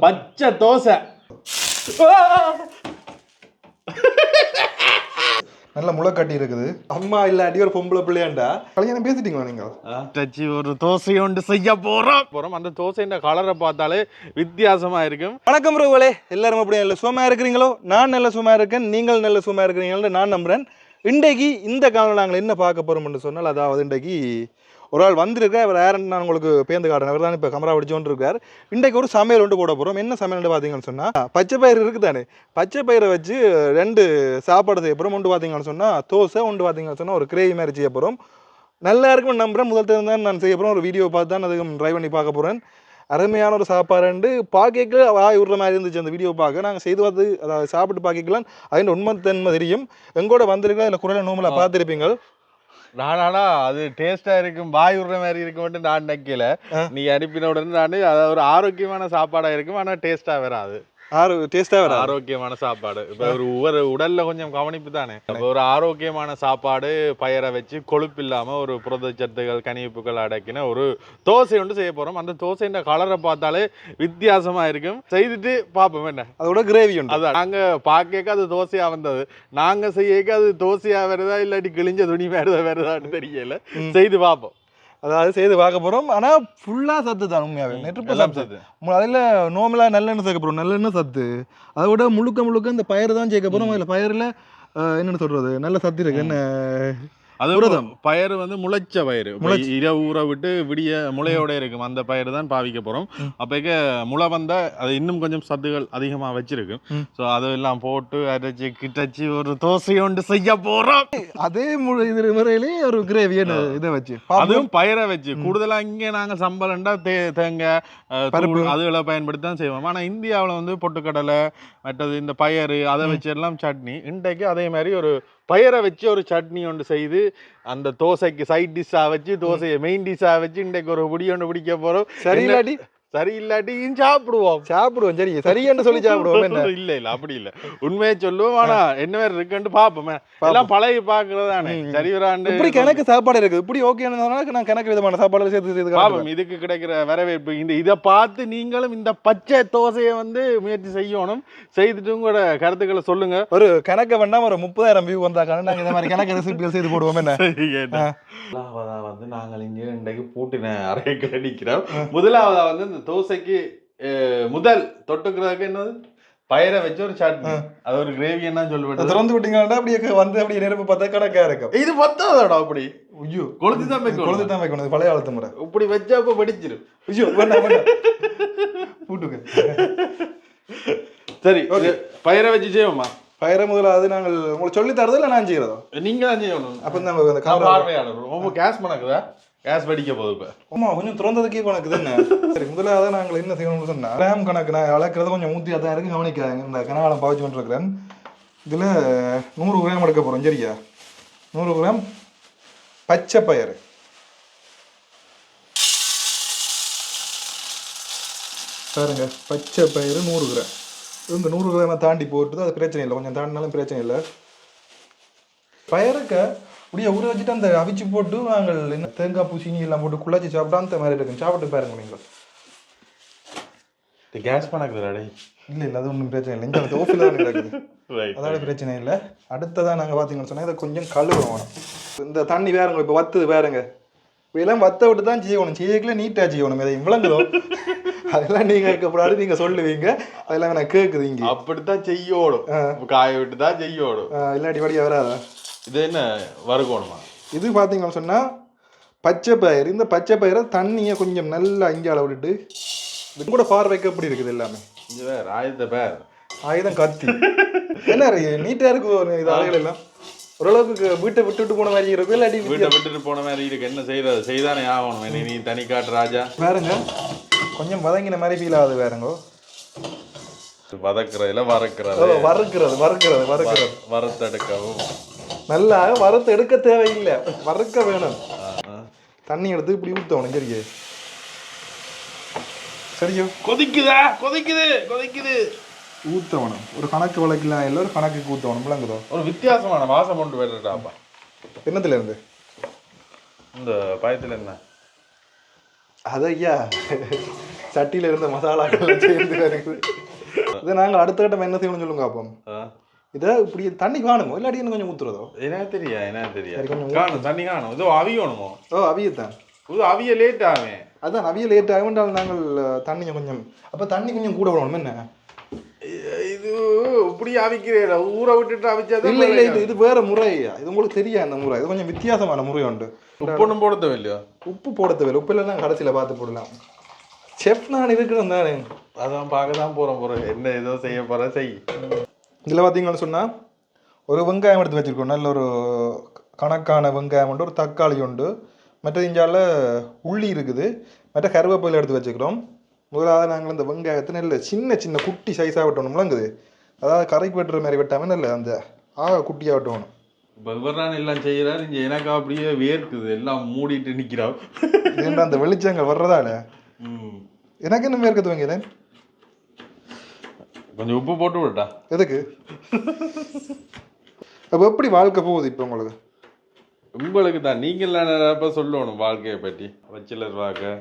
பச்சை தோசை. நல்ல முளைக்கட்டி இருக்குது. அம்மா இல்லாட்டி ஒரு பொம்பளை பிள்ளையாண்டா. கல்யாணம் பேசிட்டீங்களா நீங்க? டச்சு ஒரு தோசை ஒன்று செய்ய போறோம். போறோம். அந்த தோசைன்ற கலரை பார்த்தாலே வித்தியாசமா இருக்கும். வணக்கம் ரோவலே எல்லாரும் அப்படி நல்ல சுகமாக இருக்கிறீங்களோ? நான் நல்ல சுகமாக இருக்கேன் நீங்கள் நல்ல சுகமாக இருக்கிறீங்கன்னு நான் நம்புறேன். இன்றைக்கு இந்த காலம் நாங்கள் என்ன பார்க்க போகிறோம்னு சொன்னால் அதாவது இன்றைக்கு ஒரு ஆள் வந்திருக்கார் அவர் யாருன்னு நான் உங்களுக்கு பேந்து காட்டுறேன். அவர் தான் இப்போ கமரா படிச்சோன்னு இருக்கார் இன்றைக்கு ஒரு சமையல் ஒன்று போட போகிறோம் என்ன சமையல்னு பார்த்தீங்கன்னு சொன்னால் பச்சை பயிர் இருக்குதானே பச்சை பயிரை வச்சு ரெண்டு சாப்பாடு செய்ய போகிறோம் ஒன்று பார்த்தீங்கன்னு சொன்னால் தோசை ஒன்று பார்த்தீங்கன்னு சொன்னால் ஒரு கிரேவி மாதிரி செய்ய போகிறோம் நல்லா இருக்கும்னு நம்புறேன். முதல் தெரிந்து தான் நான் செய்ய போகிறேன் ஒரு வீடியோ பார்த்து தான் அதுக்கு ட்ரை பண்ணி பார்க்க போகிறேன் அருமையான ஒரு சாப்பாடு பார்க்க வாய் விடுற மாதிரி இருந்துச்சு அந்த வீடியோ பார்க்க. நாங்கள் செய்து பார்த்து அதாவது சாப்பிட்டு பார்க்கலாம் அதில் உண்மைத்தன்மை தெரியும். எங்கூட வந்திருக்கா அதில் குரலை நோமலாக பார்த்துருப்பீங்க நானாடா அது டேஸ்டா இருக்கும் வாய் விடுற மாதிரி இருக்கும் நான் நினைக்கல. நீ அனுப்பின உடனே நான் அது ஒரு ஆரோக்கியமான சாப்பாடா இருக்கும் ஆனா டேஸ்டா வராது. வர ஆரோக்கியமான சாப்பாடு. இப்ப ஒரு ஒரு உடல்ல கொஞ்சம் கவனிப்பு தானே இப்ப ஒரு ஆரோக்கியமான சாப்பாடு பயரை வச்சு கொழுப்பு இல்லாம ஒரு புரதச்சத்துகள் கனிப்புகள் அடக்கின ஒரு தோசை ஒன்று செய்ய போறோம். அந்த தோசைன்ற கலரை பார்த்தாலே வித்தியாசமா இருக்கும். செய்துட்டு பார்ப்போம் என்ன? அதோட கிரேவி உண்டு. அதான். நாங்க பாக்க அது தோசையா வந்தது. நாங்க செய்யக்க அது தோசையா வருதா இல்லாட்டி கிழிஞ்ச துணி வருதா வருதான்னு தெரியல. செய்து பார்ப்போம். அதாவது செய்து பார்க்க போகிறோம் ஆனால் ஃபுல்லாக சத்து தான் உண்மையாகவே நெருப்பு சத்து. அதில் நார்மலாக நல்லெண்ணெய் சேர்க்க போகிறோம் நல்லெண்ணெய் சத்து. அதை விட முழுக்க முழுக்க இந்த பயிர் தான் சேர்க்க போகிறோம் அதில் பயிரில் என்னென்னு சொல்கிறது நல்ல சத்து இருக்கு. என்ன? அது புரதம். பயிர் வந்து முளைச்ச பயிர் முளைச்ச- இரவு ஊற விட்டு விடிய முளையோட இருக்கும் அந்த பயிர் தான் பாவிக்க போறோம். அப்பக்க முளை வந்தா அது இன்னும் கொஞ்சம் சத்துகள் அதிகமா வச்சிருக்கும். ஸோ அதெல்லாம் போட்டு அரைச்சி கிட்டச்சி ஒரு தோசை ஒன்று செய்ய போறோம். அதே இது முறையிலே ஒரு கிரேவி இதை வச்சு. அதுவும் பயிரை வச்சு. கூடுதலா இங்க நாங்க சம்பளம்டா தே தேங்காய் பருப்பு. அதுகளை பயன்படுத்தி தான் செய்வோம். ஆனா இந்தியாவுல வந்து பொட்டுக்கடலை மற்றது இந்த பயறு அதை வச்சு எல்லாம் சட்னி. இன்றைக்கு அதே மாதிரி ஒரு பயரை வச்சு ஒரு சட்னி ஒன்று செய்து அந்த தோசைக்கு சைட் டிஷ்ஷா வச்சு தோசையை மெயின் டிஷ்ஷா வச்சு இன்றைக்கு ஒரு புடி ஒன்று பிடிக்க போறோம். சரி இல்லாட்டி சரி இல்லாட்டியும் சாப்பிடுவோம். சாப்பிடுவோம் சரி. சரியான்னு சொல்லி சாப்பிடுவோம் என்ன? இல்ல இல்ல அப்படி இல்ல. உண்மையை சொல்லுவோம் ஆனா என்ன மாதிரி இருக்குன்னு பாப்போமே எல்லாம் பழகி பாக்குறதானே சரி வராண்டு இப்படி கணக்கு சாப்பாடு இருக்குது. இப்படி ஓகேன்னு நான் கணக்கு விதமான சாப்பாடு சேர்த்து சேர்த்து. பாப்போம் இதுக்கு கிடைக்கிற வரவேற்பு இந்த இதை பார்த்து நீங்களும் இந்த பச்சை தோசையை வந்து முயற்சி செய்யணும். செய்துட்டு உங்களோட கருத்துக்களை சொல்லுங்க. ஒரு கணக்கு வேண்டாம் ஒரு முப்பதாயிரம் வியூ வந்தாக்கான நாங்கள் இந்த மாதிரி கணக்கு ரெசிபிகள் செய்து போடுவோம் என்ன? முதலாவதா வந்து நாங்கள் இங்கே இன்றைக்கு பூட்டின அறைக்குள்ள நிற்கிறோம். முதலாவதா வந்து இந்த தோசைக்கு முதல் தொட்டுக்கிறதுக்கு என்னது? பயிரை வச்சு ஒரு சட்னி. அது ஒரு கிரேவி என்ன சொல்லிவிட்டது. திறந்து விட்டீங்கன்னா அப்படியே வந்து அப்படியே நெருப்பு பார்த்தா கணக்கா இருக்கும். இது பத்தாதடா அப்படி? ஐயோ. கொளுத்தி தான் வைக்கணும். கொளுத்து தான் வைக்கணும். பழைய காலத்து முறை. இப்படி வச்சா அப்ப வெடிச்சிரும். ஐயோ பூட்டுங்க சரி இது பயிரை வச்சு செய்வோமா? பயிர முதலாவது நாங்கள் உங்களுக்கு சொல்லி தரதோ இல்லை நான் செய்யறதோ? நீங்க தான் செய்யணும் அப்போ நாங்கள் அந்த பார்வையாளர் ரொம்ப கேஸ் மணக்குதா? கேஸ் வெடிக்க போகுது இப்ப. ஆமா கொஞ்சம் திறந்ததுக்கே கணக்கு என்ன? சரி முதலாவது நாங்கள் என்ன செய்யணும்னு சொன்னா கிராம் கணக்கு நான் அளக்கிறது கொஞ்சம் ஊற்றி அதான் இருக்கு கவனிக்காங்க இந்த கனகாலம் பாவிச்சு கொண்டிருக்கிறேன். இதில் நூறு கிராம் எடுக்க போகிறோம் சரியா? நூறு கிராம் பச்சை பயிறு. பாருங்க பச்சை பயிறு நூறு கிராம். இந்த நூறு கிராமை தாண்டி போட்டு அது பிரச்சனை இல்லை. கொஞ்சம் தாண்டினாலும் பிரச்சனை இல்லை. பயறுக்க அப்படியே ஊற வச்சுட்டு அந்த அவிச்சு போட்டு நாங்கள் என்ன தேங்காய் பூ சீனி எல்லாம் போட்டு குழாச்சி சாப்பிட்டா அந்த மாதிரி இருக்கும். சாப்பிட்டு பாருங்க நீங்கள் கேஸ் டேய். இல்லை இல்லை அது ஒன்றும் பிரச்சனை இல்லை. இந்த ஓஃபில் தான் கிடக்குது. அதோட பிரச்சனை இல்லை. அடுத்ததாக நாங்கள் பார்த்தீங்கன்னு சொன்னால் இதை கொஞ்சம் கழுவணும் இந்த தண்ணி வேறுங்க இப்போ வத்துது வேறுங்க இதெல்லாம் வத்த விட்டு தான் செய்யணும் செய்யக்கல நீட்டாக செய்யணும். இதை விளங்குதோ? அதெல்லாம் நீங்கள் இருக்கப்படாது நீங்கள் சொல்லுவீங்க. அதெல்லாம் எனக்கு கேட்குது இங்கே. அப்படித்தான் செய்யோடும். காய விட்டு தான் செய்யோடும் இல்லாட்டி வழியாக வராதா? இது என்ன வறுக்கணுமா இது பார்த்தீங்கன்னு சொன்னால் பச்சை பயிர். இந்த பச்சை பயிரை தண்ணியை கொஞ்சம் நல்லா இஞ்சால விட்டுட்டு இது கூட பார்வைக்கு எப்படி இருக்குது எல்லாமே? இங்க ஆயுத பேர் ஆயுதம் கத்தி. என்ன நீட்டாக இருக்கு ஒரு இது அலைகள் எல்லாம். ஓரளவுக்கு வீட்டை விட்டுட்டு போன மாதிரி இருக்கு இல்லாட்டி வீட்டை விட்டுட்டு போன மாதிரி இருக்கு. என்ன செய்யறது செய்தானே ஆகணும். நீ தனி காட்டு ராஜா. வேறுங்க. கொஞ்சம் வதங்கின மாதிரி ஃபீல் ஆகுது வேறுங்கோ வதக்குறதுல வறுக்கிறது. வறுக்கிறது வறுக்கிறது வறுக்கிறது. வறுத்தெடுக்கவும். நல்லா வறுத்து எடுக்க தேவையில்லை. வறுக்க வேணும். தண்ணி எடுத்து இப்படி ஊற்றணும் சரிங்க. சரியோ கொதிக்குதா? கொதிக்குது கொதிக்குது. ஊற்றணும் ஒரு கணக்கு வழக்கலாம் இல்லை ஒரு கணக்குக்கு ஊற்றணும் விளங்குதோ? ஒரு வித்தியாசமான வாசம் கொண்டு வருடாப்பா என்னத்துல இருந்து? இந்த பயத்துல என்ன? அது ஐயா. சட்டியில இருந்த மசாலாக்கள் சேர்ந்து வருது. இதை நாங்கள் அடுத்த கட்டம் என்ன செய்யணும்னு சொல்லுங்க அப்போ. இதை இப்படி தண்ணி காணுமோ? இல்லாட்டி இன்னும் கொஞ்சம் ஊத்துறதோ? என்ன தெரியா என்ன தெரியா? சரி, கொஞ்சம் காணும் தண்ணி காணும். இது அவியணுமோ? ஓ அவியத்தான். இது அவிய லேட் ஆகும் அதான் அவிய லேட் ஆகுன்றால் நாங்கள் தண்ணியை கொஞ்சம் அப்போ தண்ணி கொஞ்சம் கூட விடணும் என்ன? இது இப்படி அவிக்கிறேன் ஊற விட்டுட்டு அவிச்சாதான் இல்லை இல்லை இது இது வேற முறை. இது உங்களுக்கு தெரியும் அந்த முறை? இது கொஞ்சம் வித்தியாசமான முறை உண்டு. உப்பொண்ணும் போட தேவையில்லையோ உப்பு போட தேவையில்லை உப்பு இல்லைன்னா கடைசியில் பார்த்து போடலாம். செஃப் நான் இருக்கிறேன் தானே. அதான் பார்க்க தான் போறோம் போறோம். என்ன ஏதோ செய்ய போற செய். இதில் பார்த்தீங்கன்னு சொன்னால் ஒரு வெங்காயம் எடுத்து வச்சிருக்கோம். நல்ல ஒரு கணக்கான வெங்காயம் உண்டு ஒரு தக்காளி உண்டு. மற்ற இஞ்சால உள்ளி இருக்குது. மற்ற கருவேப்பிலை எடுத்து வச்சுக்கிறோம். முதலாவது நாங்கள் இந்த வெங்காயத்தை நல்ல சின்ன சின்ன குட்டி சைஸாக வெட்டணும்லங்குது அதாவது கரைக்கு வெட்டுற மாதிரி வெட்டாமல் நல்ல அந்த ஆக குட்டியாக வெட்டணும். இப்போ இவர்தான் எல்லாம் செய்யறாரு இங்க எனக்கு அப்படியே வேர்க்குது எல்லாம் மூடிட்டு நிக்கிறா ஏன்டா அந்த வெளிச்சங்கள் வர்றதால ம். எனக்கு என்ன மேற்கத்து வைங்கிறேன் கொஞ்சம் உப்பு போட்டு விடட்டா எதுக்கு? அப்போ எப்படி வாழ்க்கை போகுது இப்போ உங்களுக்கு? உங்களுக்கு தான் நீங்கள் நினைப்ப சொல்லணும் வாழ்க்கையை பற்றி? வச்சிலர் வாழ்க்கை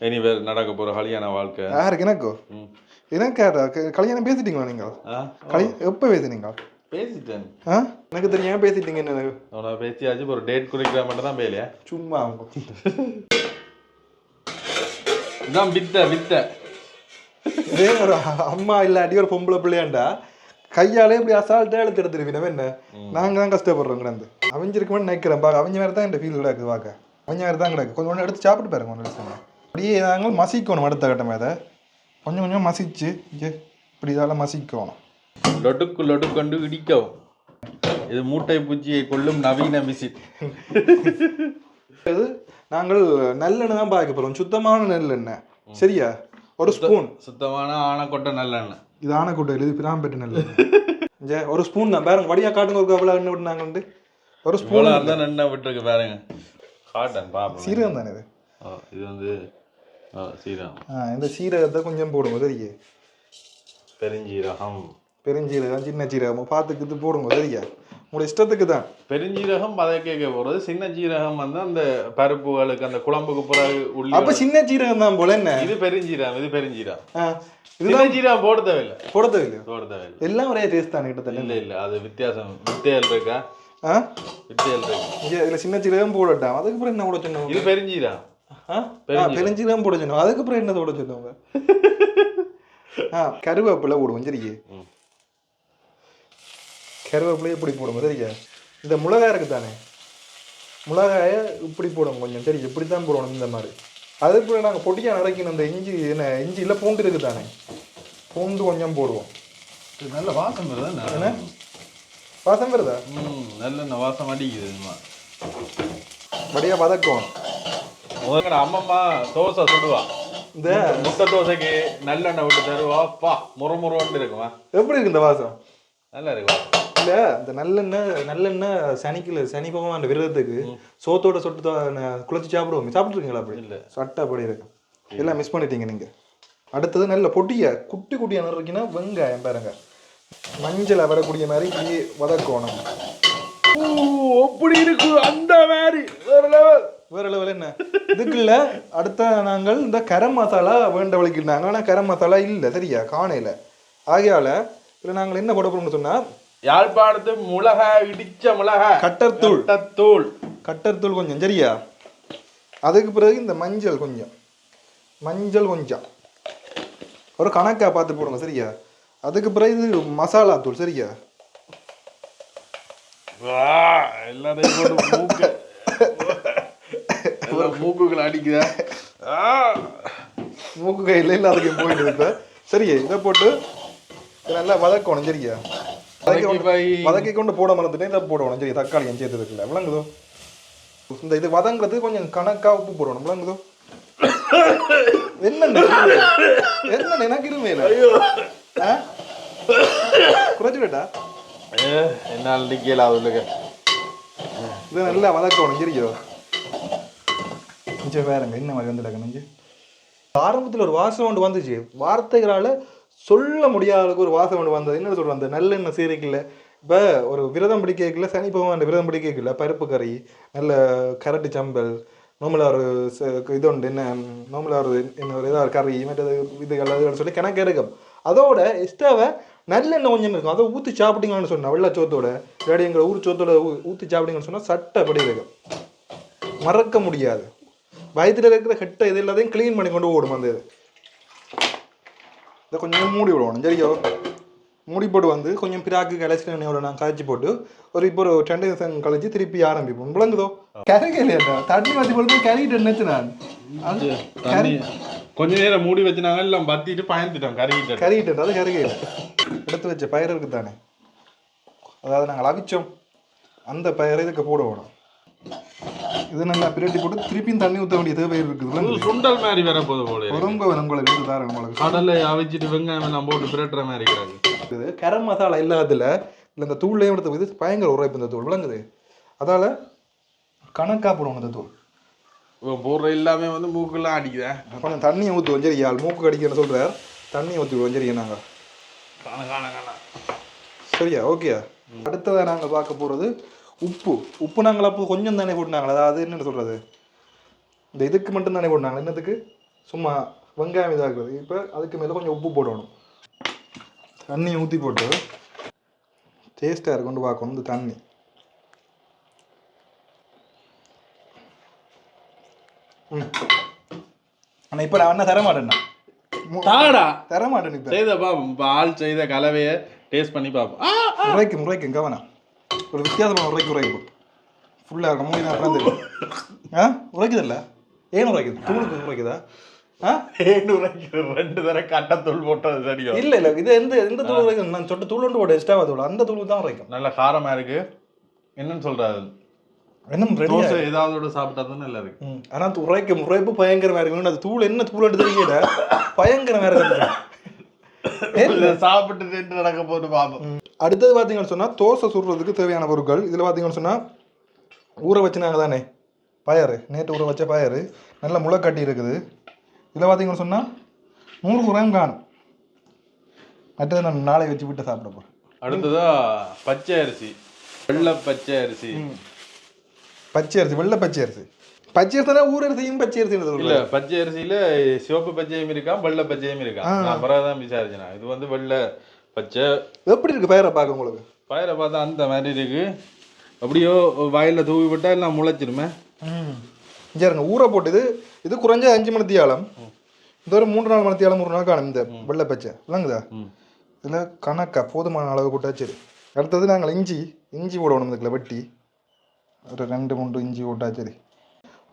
இனி வேறு நடக்க போற கல்யாண வாழ்க்கை. யாருக்கு எனக்கோ? ம். எனக்கு யாரா? க- கல்யாணம் பேசிட்டீங்களா நீங்கள்? எப்போ பேசுனீங்க? பேசிட்டேன். ஆ? எனக்கு தெரியாம பேசிட்டீங்க என்ன? அவனை பேசியாச்சு ஒரு டேட் குறிக்கிற மட்டும் தான் பேலையா சும்மா இதான் வித்த வித்த. இதே ஒரு அம்மா இல்லாட்டி ஒரு பொம்பளை பிள்ளையாண்டா. கையாலே இப்படி அசால்ட்டா எடுத்து எடுத்துருவீங்க என்ன? நாங்க தான் கஷ்டப்படுறோம் கிடந்து. அவஞ்சிருக்கணும்னு நினைக்கிறேன் பாக்க அவங்க மாதிரி தான் இந்த ஃபீல் கிடக்கு பாக்க அவங்க மாதிரி தான் கிடக்கு. கொஞ்சம் கொஞ்சம் எடுத்து சாப்பிட்டு பாருங்க ஒன்று அப்படியே நாங்கள் மசிக்கணும் அடுத்த கட்டமே அதை. கொஞ்சம் கொஞ்சம் மசிச்சு இங்கே இப்படி இதால மசிக்கணும். லொடுக்கு லொடுக்கொண்டு இடிக்கவும் இது மூட்டை பூச்சியை கொள்ளும் நவீன விசிட் இது நாங்கள் நல்லெண்ணெய் தான் பார்க்க போறோம். சுத்தமான நல்லெண்ணெய். சரியா? ஒரு ஸ்பூன். சுத்தமான ஆனைக்கொட்டை நல்லெண்ணெய். இது ஆனைக்கூட்டம் இது பிராம்பெட்டு நல்லெண்ணெய். ஒரு ஸ்பூன் தான். பாருங்க வடியா காட்டுங்க ஒரு கவலை எண்ணெய் விட்டுனாங்க ஒரு ஸ்பூன் இருந்தால் எண்ணெய் விட்டுருக்கு பாருங்க. காட்டன் பாப்போம். சீரகம் தானே இது? இது வந்து இந்த சீரகத்தை கொஞ்சம் போடுங்க சரியா பெருஞ்சீரகம் பெருஞ்சீரகம் சின்ன சீரகம் பார்த்துக்கிட்டு போடுங்க சரியா உங்களோட இஷ்டத்துக்கு தான் பெருஞ்சீரகம் பதக்கேக்க போறது சின்ன ஜீரகம் வந்து அந்த பருப்புகளுக்கு அந்த குழம்புக்கு பிறகு உள்ளி அப்ப சின்ன சீரகம் தான் போல என்ன இது பெருஞ்சீரகம் இது பெருஞ்சீரகம் இதுதான் ஜீரகம் போட தேவையில்லை போட தேவையில்லை போட தேவையில்லை எல்லாம் ஒரே டேஸ்ட் தான் கிட்டத்தட்ட இல்ல இல்ல அது வித்தியாசம் வித்தையல் இருக்கா ஆ வித்தையல் இருக்கு இதுல சின்ன சீரகம் போடட்டாம் அதுக்கப்புறம் என்ன போட சொன்னோம் இது பெருஞ்சீரகம் பெருஞ்சீரகம் போட சொன்னோம் அதுக்கப்புறம் என்ன போட சொன்னவங்க? ஆ கருவேப்பிலை போடுவோம். சரியா ம். கருவேப்பிலை இப்படி போடுவோம்? சரியா இந்த மிளகாய் இருக்கு தானே மிளகாயை இப்படி போடுவோம் கொஞ்சம். சரி இப்படி தான் போடணும் இந்த மாதிரி. அதுக்கப்புறம் நாங்கள் பொடியாக நடைக்கணும் இந்த இஞ்சி என்ன இஞ்சி இல்லை பூண்டு இருக்கு தானே பூண்டு கொஞ்சம் போடுவோம். நல்ல வாசம் வருதா? என்ன? வாசம் வருதா? ம் நல்ல வாசம் அடிக்குது வடியாக வதக்குவோம். அம்மம்மா தோசை சுடுவா. இந்த? முட்டை தோசைக்கு நல்லெண்ணெய் விட்டு தருவா. பா முறுமுறுன்னு இருக்குமா. எப்படி இருக்கு இந்த வாசம்? நல்லா இருக்கும் இல்ல இந்த நல்லெண்ணெய் நல்லெண்ணெய் சனிக்குல சனி பகவான் விரதத்துக்கு சோத்தோட சொட்டு குழச்சி சாப்பிடுவோம். சாப்பிட்ருக்கீங்களா அப்படி? இல்ல. சட்டை அப்படி இருக்கு. எல்லாம் மிஸ் பண்ணிட்டீங்க நீங்க. அடுத்தது நல்ல பொட்டிய குட்டி குட்டியா நறுக்கினா வெங்காயம் பாருங்க. மஞ்சள் வரக்கூடிய மாதிரி வதக்கணும். அப்படி இருக்கு அந்த மாதிரி. வேற லெவல் வேற லெவல் என்ன? இதுக்குள்ள அடுத்த நாங்கள் இந்த கரம் மசாலா வேண்ட வலிக்கிட்டாங்க ஆனா கரம் மசாலா இல்ல சரியா? காணையில. ஆகையால இதுல நாங்கள் என்ன போட போறோம்னு சொன்னா யாழ்ப்பாணத்து மிளகாய் இடிச்ச மிளகாய் கட்டர்தூள் தூள் கட்டர் தூள் கொஞ்சம் சரியா? அதுக்கு பிறகு இந்த மஞ்சள் கொஞ்சம். மஞ்சள் கொஞ்சம். ஒரு கணக்கா பார்த்து போடுங்க சரியா? அதுக்கு பிறகு இது மசாலா தூள் சரியா? எல்லாத்தையும் போட்டு எல்லாம் மூக்குகள் அடிக்குதா. மூக்கு கையில் இல்லை அதுக்கு போயிட்டு இப்போ சரியா இதை போட்டு நல்லா வதக்கணும் சரியா? வதக்கி கொண்டு- போட மறந்துட்டேன் இதை போடணும் சரி தக்காளி சேர்த்து இருக்குல்ல விளங்குதோ? இந்த இது வதங்குறதுக்கு கொஞ்சம் கணக்கா உப்பு போடணும் விளங்குதோ? என்ன என்ன எனக்கு இருமையில ஆ? குறைச்சுடா என்னால் நிக்கல அதுக்கு இதை நல்லா வதக்கணும் சரிയോ கொஞ்சம் வேறங்க என்ன மாதிரி வந்துடுங்க நெஞ்சு ஆரம்பத்தில் ஒரு வாசம் ஒன்று வந்துச்சு. வார்த்தைகளால் சொல்ல முடியாத அளவுக்கு ஒரு வாசம் ஒன்று வந்தது. என்ன சொல்கிறோம் அந்த நல்லெண்ணெய் சீரைக்கில் இப்போ ஒரு விரதம் பிடிக்கல சனி பகவான் விரதம் பிடிக்கல பருப்பு கறி நல்ல கரட்டு சம்பல் நோம்புல ஒரு இது உண்டு என்ன நோம்புல ஒரு என்ன ஒரு ஏதாவது கறி மற்றது இதுகள் அதுகள் சொல்லி கணக்கு இருக்கும் அதோட எக்ஸ்ட்ராவை நல்லெண்ணெய் கொஞ்சம் இருக்கும். அதை ஊற்றி சாப்பிட்டீங்கன்னு சொன்னா வெள்ளை சோத்தோட இல்லாட்டி எங்கள் ஊர் சோத்தோட ஊற்றி சாப்பிட்டீங்கன்னு சொன்னால் சட்டப்படி இருக்கும். மறக்க முடியாது. வயித்துல இருக்கிற கெட்ட இது எல்லாத்தையும் க்ளீன் பண்ணி கொண்டு ஓடும் அந்த இது. இதை கொஞ்சம் மூடி விடுவோம் சரியோ? மூடி போட்டு வந்து கொஞ்சம் பிராக்கு கலைச்சி எண்ணெயோட நான் காய்ச்சி போட்டு ஒரு இப்போ ஒரு ரெண்டு நிமிஷம் கழிச்சு திருப்பி ஆரம்பிப்போம். விளங்குதோ? கரைக்கலையா தண்ணி வச்சு போட்டு கறிட்டு நினைச்சு நான் கொஞ்ச நேரம் மூடி வச்சுனாங்க எல்லாம் பத்திட்டு பயந்துட்டோம் கறிக்கிட்டு கறிட்டு அது கருகையில் எடுத்து வச்ச பயிர் இருக்கு தானே அதாவது நாங்கள் அவிச்சோம். அந்த பயிரை இதுக்கு போட வேணும் இது நல்லா பிரட்டி போட்டு திருப்பியும் தண்ணி ஊற்ற வேண்டிய தேவை இருக்குது. சுண்டல் மாதிரி வர போது போல இருக்கு. ரொம்ப உங்களுக்கு எடுத்து தரேன் உங்களுக்கு கடலை அவிச்சிட்டு வெங்காயம் எல்லாம் போட்டு பிரட்டுற மாதிரி கிடக்கு. இருக்குது கரம் மசாலா இல்லாததுல இல்லை இந்த தூள்லையும் எடுத்து இது பயங்கர உரைப்பு இந்த தூள். விளங்குது அதால கணக்கா போடுவோம் இந்த தூள். போடுற எல்லாமே வந்து மூக்கெல்லாம் அடிக்குதே? கொஞ்சம் தண்ணியை ஊற்றுவோம் சரி ஆள் மூக்கு கடிக்கன்னு சொல்கிறார் தண்ணியை ஊற்றிடுவோம் சரி நாங்கள் சரியா? ஓகே அடுத்ததாக நாங்கள் பார்க்க போகிறது உப்பு உப்பு நாங்கள் அப்போ கொஞ்சம் தானே போட்டுனாங்களா? அதாவது என்னென்னு சொல்கிறது இந்த இதுக்கு மட்டும் தானே போட்டாங்க என்னத்துக்கு சும்மா வெங்காயம் இதாக்குறது. இப்போ அதுக்கு மேலே கொஞ்சம் உப்பு போடணும். தண்ணி ஊற்றி போட்டு டேஸ்ட்டாக இருக்கும்னு பார்க்கணும் இந்த தண்ணி. ம். ஆனால் இப்போ நான் என்ன தர மாட்டேன்னா. தாடா. தர மாட்டேன் இப்போ. செய்த பாப்போம் இப்போ ஆள் செய்த கலவையை டேஸ்ட் பண்ணி பார்ப்போம் உரைக்கும் உரைக்கும் கவனம். ஒரு வித்தியாசமான உரைக்கு உரைக்கும் ஃபுல்லாக இருக்கும். மூணு நேரம் தெரியும். ஆ? உரைக்குதில்ல? ஏன் உரைக்குது? தூளுக்கு உரைக்குதா? ஆ? உரைக்கிற ரெண்டு தடவை கட்டத்தூள் போட்டது சரியோ இல்லை இல்லை. இது எந்த எந்த தூள் உரைக்கும் நான் சொட்டு தூள் ஒன்று போட்டு எக்ஸ்ட்ரா தூள். அந்த தூள் தான் உரைக்கும். நல்ல காரமா இருக்கு. என்னன்னு சொல்றாரு இன்னும் தோசை ஏதாவது சாப்பிட்டா தான் நல்லா இருக்கு. ஆனால் உரைக்கும். உரைப்பு பயங்கரமாக இருக்கும் அது தூள் என்ன தூள் எடுத்து தெரியல பயங்கரமாக இருக்கும் இதை சாப்பிட்டு நடக்க போட்டு பார்ப்போம் அடுத்தது பார்த்தீங்கன்னு சொன்னால் தோசை சுடுறதுக்கு தேவையான பொருட்கள். இதில் பார்த்தீங்கன்னு சொன்னால் ஊற வச்சுனாங்க தானே பயறு. நேற்று ஊற வச்ச பயறு. நல்ல முளைக்கட்டி இருக்குது. இதில் பார்த்தீங்கன்னு சொன்னால் நூறு கிராம் காணும். மற்றது நான் நாளை வச்சு விட்டு சாப்பிட போகிறேன் அடுத்ததா பச்சை அரிசி. வெள்ளை பச்சை அரிசி. பச்சை அரிசி வெள்ளை பச்சை அரிசி. பச்சை அரிசி ஊர் அரிசியும் பச்சை அரிசி இல்ல பச்சை அரிசியில சிவப்பு பச்சையும் இருக்கா வெள்ளை பச்சையும் இருக்கா நான் பிறகுதான் விசாரிச்சேன். இது வந்து வெள்ளை பச்சை. எப்படி இருக்கு பயரை பார்க்க உங்களுக்கு? பயிரை பார்த்தா அந்த மாதிரி இருக்கு. அப்படியோ வயல்ல தூவி விட்டா எல்லாம் முளைச்சிருமே. ம். சரிங்க ஊற போட்டு இது குறைஞ்ச அஞ்சு மணி தியாலம் இந்த ஒரு மூன்று நாலு மணி தியாலம் ஒரு நாள் காணும் இந்த வெள்ளை பச்சை. ம். இதில் கணக்கா போதுமான அளவு போட்டா சரி. அடுத்தது நாங்கள் இஞ்சி இஞ்சி போடணும் இதுக்குள்ள வெட்டி. ஒரு ரெண்டு மூன்று இஞ்சி போட்டா சரி.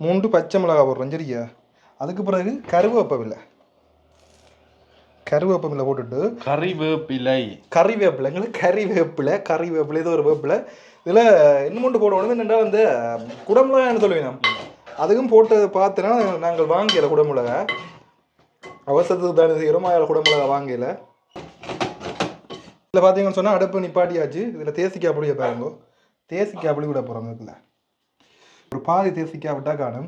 மூன்று பச்சை மிளகா போடுறோம் சரியா? அதுக்கு பிறகு கருவேப்பிலை. கருவேப்பிலை போட்டுட்டு கறிவேப்பிலை. கறிவேப்பிலை எங்களுக்கு கறிவேப்பிலை கறிவேப்பிலை இது ஒரு வேப்பிலை. இதில் இன்னும் மட்டும் போடணும் என்னென்றால் இந்த குடமிளகான்னு சொல்லுவேன் நான் அதுக்கும் போட்டு பார்த்தோன்னா நாங்கள் வாங்கல குடமிளகா. அவசரத்துக்கு தானே செய்கிறோம். அதில் குடமிளகா வாங்கல. இதில் பார்த்தீங்கன்னு சொன்னால் அடுப்பு நிப்பாட்டியாச்சு. இதில் தேசிக்காய் பொடியை பாருங்க. தேசிக்காய் பொடி விட போகிறோம் இதில் ஒரு பாதி தேசிக்காய் விட்டா காணும்.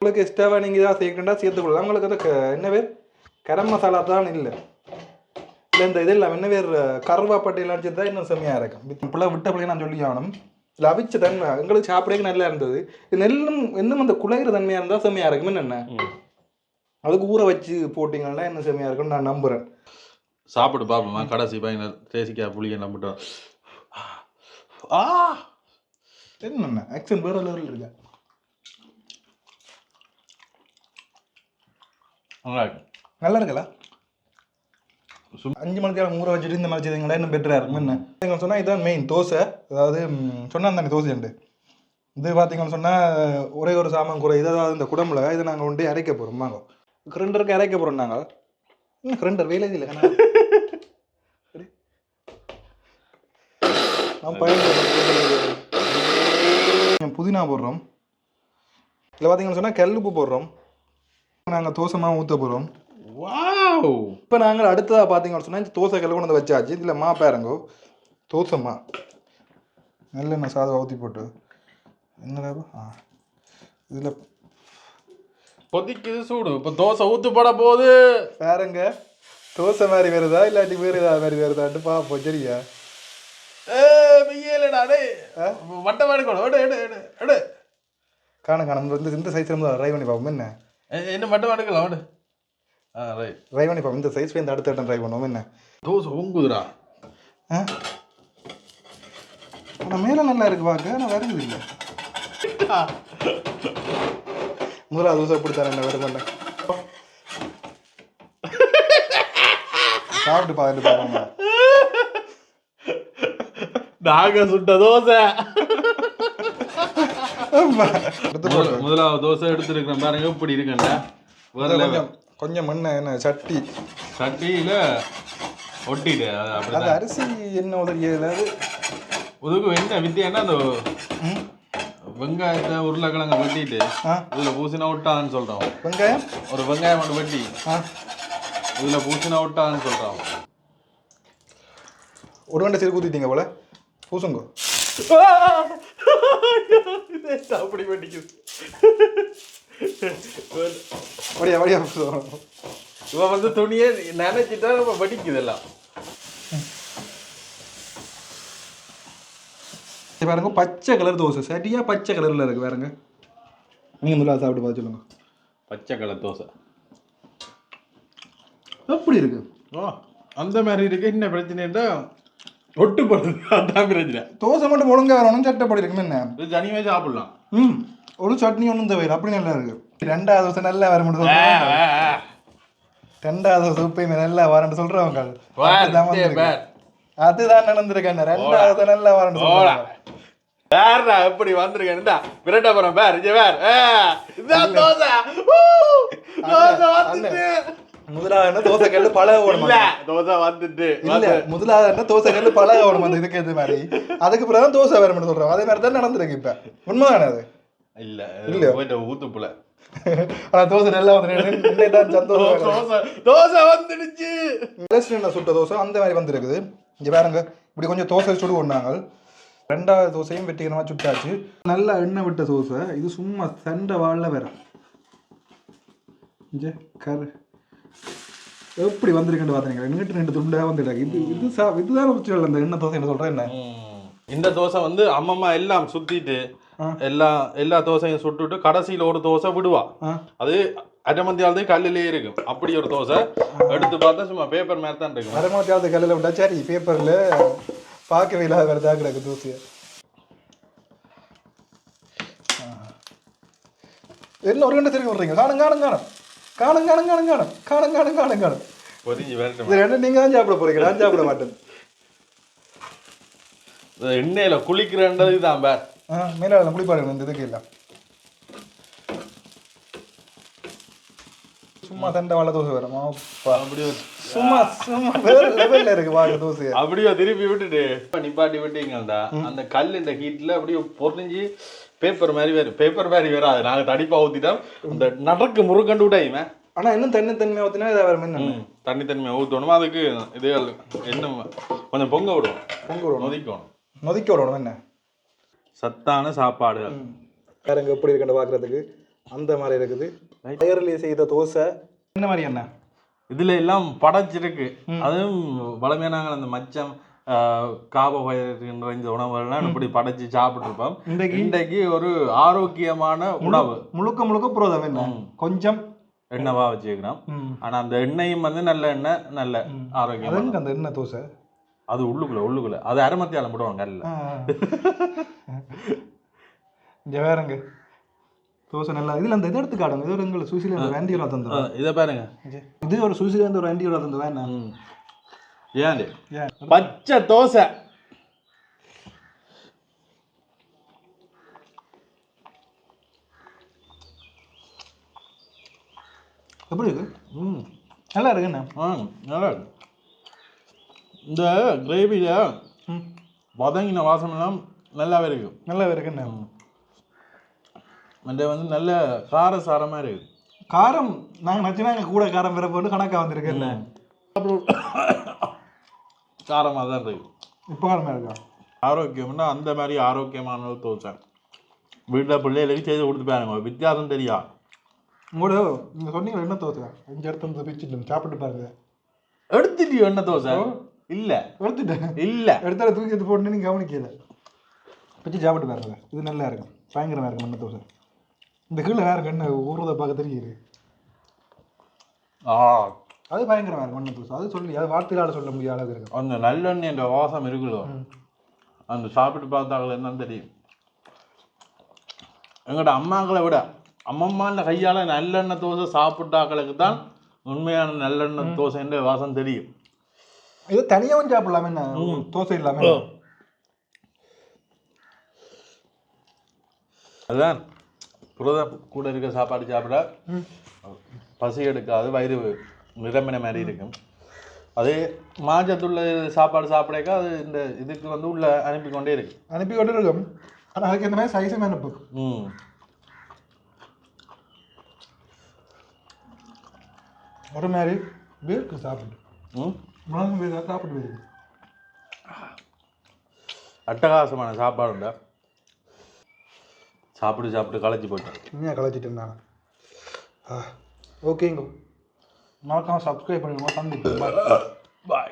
உங்களுக்கு எக்ஸ்ட்ராவாக நீங்கள் இதாக சேர்க்கண்டா சேர்த்துக்கொள்ளலாம். உங்களுக்கு வந்து என்ன பேர்? கரம் மசாலா தான் இல்லை. இல்லை இந்த இதெல்லாம் என்ன பேர்? கருவாப்பட்டையெல்லாம் சேர்த்தா இன்னும் செம்மையாக இருக்கும். இப்படிலாம் விட்ட பிள்ளைங்க நான் சொல்லி ஆகணும் இல்லை அவிச்ச தன்மை. எங்களுக்கு சாப்பிடவே நல்லா இருந்தது. இது நெல்லும் இன்னும் அந்த குலைகிற தன்மையாக இருந்தால் செம்மையாக இருக்கும். என்ன. அதுக்கு ஊற வச்சு போட்டிங்கன்னா இன்னும் செம்மையாக இருக்கும்னு நான் நம்புகிறேன் சாப்பிட்டு பார்ப்போமா கடைசி பையன் தேசிக்காய் புளியை நம்பிட்டோம். ஆ. என்னென்ன ஆக்ஷன் வேறு லெவலில் இருக்கு? நல்லா இருக்கு நல்லா இருக்கல சும்- அஞ்சு மணிக்கு நேரம் ஊற வச்சுட்டு இந்த மாதிரி செய்தீங்களா? இன்னும் பெட்டராக இருக்கும். என்ன? நீங்கள் சொன்னால் இதுதான் மெயின் தோசை. அதாவது சொன்னால் தானே தோசை உண்டு இது பார்த்தீங்கன்னு சொன்னால் ஒரே ஒரு சாமான் குறை. இதாவது இந்த குடம்புல இதை நாங்கள் கொண்டு அரைக்க போகிறோம் வாங்க. கிரைண்டருக்கு அரைக்க போகிறோம் நாங்கள் இன்னும் கிரைண்டர்? வேலை இல்லை. நான் பயன் புதினா போடுறோம். இதில் பார்த்தீங்கன்னு சொன்னால் கல்லுப்பு போடுறோம். நாங்கள் தோசை மாவு ஊற்ற போகிறோம் வாவ்! இப்போ நாங்கள் அடுத்ததாக பார்த்தீங்கன்னு சொன்னால் இந்த தோசை கொண்டு வந்து வச்சாச்சு. இதில் மா பேரங்கோ. தோசை மா. நல்லெண்ணெய் சாதம் ஊற்றி போட்டு. என்னடா? ஆ. இதில் கொதிக்குது சூடு. இப்போ தோசை ஊத்து போட போகுது. பேரங்க. தோசை மாதிரி வருதா? இல்லாட்டி வேறு ஏதாவது மாதிரி வருதான்ட்டு பார்ப்போம் சரியா? வட்டமா எடுக்கணும் எடு எடு எடு காணும் காணும் இந்த இந்த சைஸ் இருந்து ட்ரை பண்ணி பார்ப்போம் என்ன? என்ன மட்டும் எடுக்கலாம் விடு. ஆ ரைட் ட்ரை பண்ணி பார்ப்போம் இந்த சைஸ் இந்த அடுத்த ட்ரை பண்ணுவோம் என்ன? தோசை பொங்குதுடா ஆ? ஆனால் மேலே நல்லா இருக்கு பார்க்க ஆனால் வருது இல்லை. முதல்ல தோசை தரேன் என்ன வேறு பண்ண? சாப்பிட்டு பார்த்துட்டு பார்ப்போம் நாங்க சுட்ட தோசை. முதலாவது தோசை எடுத்துருக்கிறேன் பாருங்க இப்படி இருக்குண்ணா. கொஞ்சம் கொஞ்சம் மண்ணை என்ன சட்டி. சட்டியில ஒட்டிடு அது அரிசி என்ன உதவி ஏதாவது? உதுக்கு என்ன வித்தியானா அந்த வெங்காயத்தை உருளைக்கிழங்க வெட்டிட்டு ஆ. இதுல பூசினா விட்டான்னு சொல்றோம். வெங்காயம்? ஒரு வெங்காயம் மட்டும் வெட்டி ஆ. இதுல பூசினா விட்டான்னு சொல்றோம். ஒரு வண்டை சரி ஊற்றிட்டீங்க போல. பூசுங்க. அப்படி வடியா வடியா பூசுவோம் இவன் வந்து துணியை நினைச்சிட்டா நம்ம வெடிக்குது எல்லாம். இது பாருங்க பச்சை கலர் தோசை. சரியா பச்சை கலர்ல இருக்கு பாருங்க. நீங்க முதல்ல சாப்பிட்டு பார்த்து சொல்லுங்க. பச்சை கலர் தோசை. எப்படி இருக்கு? ஓ அந்த மாதிரி இருக்கு. என்ன பிரச்சனைன்னா ஒட்டுப்படுது. அதான் பிரச்சனை. தோசை மட்டும் ஒழுங்கா வரணும் சட்டப்படி இருக்குன்னு என்ன? இது தனியாக சாப்பிடலாம். ம். ஒரு சட்னி ஒன்றும் தவிர அப்படி நல்லா இருக்கு. ரெண்டாவது தோசை நல்லா வர சொல்றாங்க ரெண்டாவது தோசை உப்பையுமே நல்லா வரேன்னு வந்திருக்கு. அதுதான் நடந்திருக்கேன் ரெண்டாவது தோசை நல்லா வரேன்னு சொல்றாங்க வேறா எப்படி வந்திருக்கேன்டா விரட்ட போறேன் பேர். இங்க பேர். இதான் தோசை. ஊ! தோசை வந்துட்டு முதலாவது தோசை கல்லு பழக இல்ல தோசை வந்துட்டு இல்ல முதலாவது தோசை கல்லு பழக ஓடும் அந்த இதுக்கு ஏற்ற மாதிரி. அதுக்கு பிறகு தான் தோசை வேற மட்டும் சொல்றோம். அதே மாதிரி தான் நடந்திருக்கு இப்ப. உண்மைதானே அது? இல்ல இல்ல. ஊத்துப்புல. ஆனா தோசை நல்லா வந்து சந்தோஷம் தோசை தோசை வந்துடுச்சு. ரெஸ்டாரண்ட்ல சுட்ட தோசை? அந்த மாதிரி வந்திருக்குது. இங்க பாருங்க. இப்படி கொஞ்சம் தோசை சுடு ஒண்ணாங்க ரெண்டாவது தோசையும் வெட்டிக்கிறமா சுட்டாச்சு. நல்லா எண்ணெய் விட்ட தோசை. இது சும்மா சண்டை வாழல வேற. கரு. எப்படி வந்திருக்குன்னு பாத்தீங்க நீட்டு ரெண்டு துண்டா வந்துட்டாங்க இது இது சா இதுதான் பிரச்சனை அந்த எண்ணெய் தோசை என்ன சொல்றேன் என்ன. இந்த தோசை வந்து அம்மம்மா எல்லாம் சுத்திட்டு. எல்லா எல்லா தோசையும் சுட்டுட்டு கடைசியில ஒரு தோசை விடுவா. அது அரைமந்தியாவது கல்லுலயே இருக்கும். அப்படி ஒரு தோசை எடுத்து பார்த்தா சும்மா பேப்பர் மாதிரி தான் இருக்கும். மரமாத்தியாவது கல்லில் விட்டா சரி பேப்பர்ல பார்க்கவே இல்லாத வேறு கிடக்கு தோசையை. என்ன ஒரு கண்டு திரும்பி விடுறீங்க? காணும் காணும் காணும். காணும் காணும் காணும் காணும். காணும் காணும் காணும் காணும். இது ரெண்டு நீங்க தான் சாப்பிட போறீங்க நான் சாப்பிட மாட்டேன். எண்ணெயில குளிக்கிறன்றது தான் பேர். ஆ மேலே குளிப்பாருங்க இந்த இதுக்கு இல்லை சும்மா தண்டை வாழை தோசை வரும் அப்பா. அப்படியே சும்மா சும்மா வேற லெவல்ல இருக்கு வாங்க தோசை அப்படியே திருப்பி விட்டுட்டு. இப்ப நிப்பாட்டி விட்டீங்கடா அந்த கல் இந்த ஹீட்ல அப்படியே பொறிஞ்சு பேப்பர் மாதிரி வேறு பேப்பர் மாதிரி வராது. நாங்க தடிப்பா ஊத்திட்டோம். அந்த நடக்கு முறுக்கண்டு விட்டாயுமே ஆனா இன்னும் தண்ணி ஊத்தினா இதை வேற என்ன தண்ணி தண்ணியை ஊற்றணும் அதுக்கு இது என்ன கொஞ்சம் பொங்க விடுவோம். பொங்க விடணும் நொதிக்கணும். நொதிக்க விடணும் என்ன? சத்தான சாப்பாடு பாருங்க எப்படி இருக்குன்னு பார்க்கறதுக்கு அந்த மாதிரி இருக்குது. டயர்லேயே செய்த தோசை. என்ன மாதிரி என்ன? இதுல எல்லாம் படைச்சிருக்கு. அதுவும் வளமையான அந்த மச்சம் காபோஹைட்ரேட் இந்த உணவுகள்லாம் இப்படி படைச்சு சாப்பிட்டுருப்போம். இன்றைக்கு இன்றைக்கு ஒரு ஆரோக்கியமான உணவு. முழுக்க முழுக்க புரோதம் என்ன? கொஞ்சம் எண்ணெவா வச்சுக்கிறோம் ம். ஆனா அந்த எண்ணெயும் வந்து நல்ல எண்ணெய் நல்ல ஆரோக்கியம் அந்த என்ன தோசை? அது உள்ளுக்குள்ள உள்ளுக்குள்ள. அது அரைமத்தியால போடுவாங்க கல்ல இங்க வேறங்க. தோசை நல்லா இதுல அந்த இது எடுத்து காடுங்க இது ஒரு எங்களை சுவிசில ஒரு ஆண்டியோட தந்துடும் இதை பாருங்க. இது ஒரு சுவிசில இருந்து ஒரு ஆண்டியோட தந்து வேணா. ஏன்? பச்சை தோசை. எப்படி இருக்கு? ம். நல்லா இருக்குண்ணே ஆ நல்லா இருக்கு. இந்த கிரேவியில் ம். வதங்கின வாசமெல்லாம் நல்லாவே இருக்கு. நல்லா இருக்குண்ணே அந்த வந்து நல்ல காரசாரமாக இருக்கு. காரம் நாங்கள் நச்சுனாங்க கூட காரம் பிற போட்டு கணக்காக வந்திருக்குல்ல காரமாக தான் இருக்கு. இப்போ காரமாக இருக்கா ஆரோக்கியம்னா அந்த மாதிரி ஆரோக்கியமான தோசை. வீட்டில் பிள்ளைகளுக்கு செய்து கொடுத்து பாருங்க. வித்தியாசம் தெரியா? உங்களோட நீங்கள் சொன்னீங்க என்ன தோசை? அஞ்சு இடத்துல இருந்து பிச்சுட்டு சாப்பிட்டு பாருங்க. எடுத்துட்டியோ என்ன தோசை? இல்லை. எடுத்துட்டேன். இல்லை. எடுத்தால தூக்கி எடுத்து போட்டு நீங்கள் கவனிக்கல. பிச்சு சாப்பிட்டு பாருங்க. இது நல்லா இருக்கும். பயங்கரமாக இருக்கும் என்ன தோசை. இந்த கீழே வேற கண்ணு ஊறுறதை பார்க்க தெரியுது. ஆ அது பயங்கரமா இருக்கு மண்ணு தோசை அது சொல்லி அது வார்த்தையால சொல்ல முடியாத அளவுக்கு இருக்கு அந்த நல்லெண்ணெய் என்ற வாசம் இருக்குதோ? அந்த சாப்பிட்டு பார்த்தாங்களே தான் தெரியும். எங்கட அம்மாக்களை விட அம்மம்மாண்ட கையால நல்லெண்ணெய் தோசை சாப்பிட்டாக்களுக்கு தான் உண்மையான நல்லெண்ணெய் தோசைன்ற வாசம் தெரியும். இது தனியாகவும் சாப்பிடலாமே என்ன? தோசை இல்லாம. அதுதான் புரதம் கூட இருக்க சாப்பாடு சாப்பிட பசி எடுக்காது வயிறு நிரம்பின மாதிரி இருக்கும். அதே மாஜத்துள்ள சாப்பாடு சாப்பிடக்க அது இந்த இதுக்கு வந்து உள்ள அனுப்பி கொண்டே இருக்கு. அனுப்பி கொண்டு இருக்கும். ஆனா அதுக்கு இந்த மாதிரி சைஸும் அனுப்பு ம். ஒரு மாதிரி வேர்க்கு சாப்பிட்டு. ம். வேர்க்கு சாப்பிட்டு வேர்க்கு அட்டகாசமான சாப்பாடுண்டா சாப்பிட்டு சாப்பிட்டு களைச்சி போயிட்டேன். கலைச்சிட்டு இருந்தாங்க ஆ ஓகேங்க மறக்காம சப்ஸ்கிரைப் பண்ணுங்க. சந்திப்போம் பாய்